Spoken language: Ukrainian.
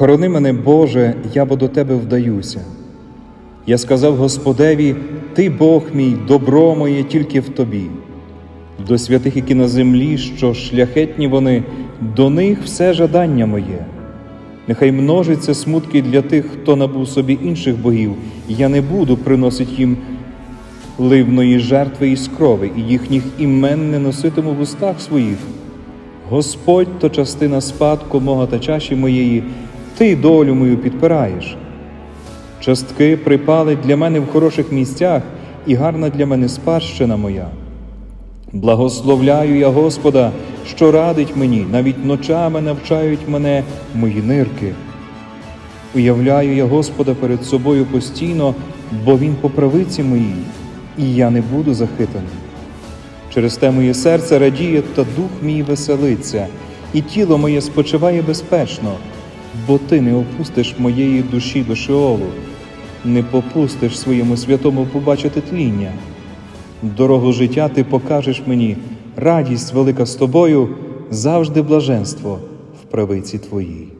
Хорони мене, Боже, я бо до Тебе вдаюся. Я сказав Господеві, Ти Бог мій, добро моє тільки в Тобі. До святих, які на землі, що шляхетні вони, до них все жадання моє. Нехай множиться смутки для тих, хто набув собі інших богів, я не буду приносити їм ливної жертви із крови, і їхніх імен не носитиму в устах своїх. Господь то частина спадку мого та чаші моєї, ти долю мою підпираєш. Частки припали для мене в хороших місцях, і гарна для мене спадщина моя. Благословляю я Господа, що радить мені, навіть ночами навчають мене мої нирки. Уявляю я Господа перед собою постійно, бо Він по правиці моїй, і я не буду захитаний. Через те моє серце радіє та дух мій веселиться, і тіло моє спочиває безпечно, бо ти не опустиш моєї душі до Шеолу, не попустиш своєму святому побачити тління. Дорогу життя ти покажеш мені, радість велика з тобою, завжди блаженство в правиці твоїй.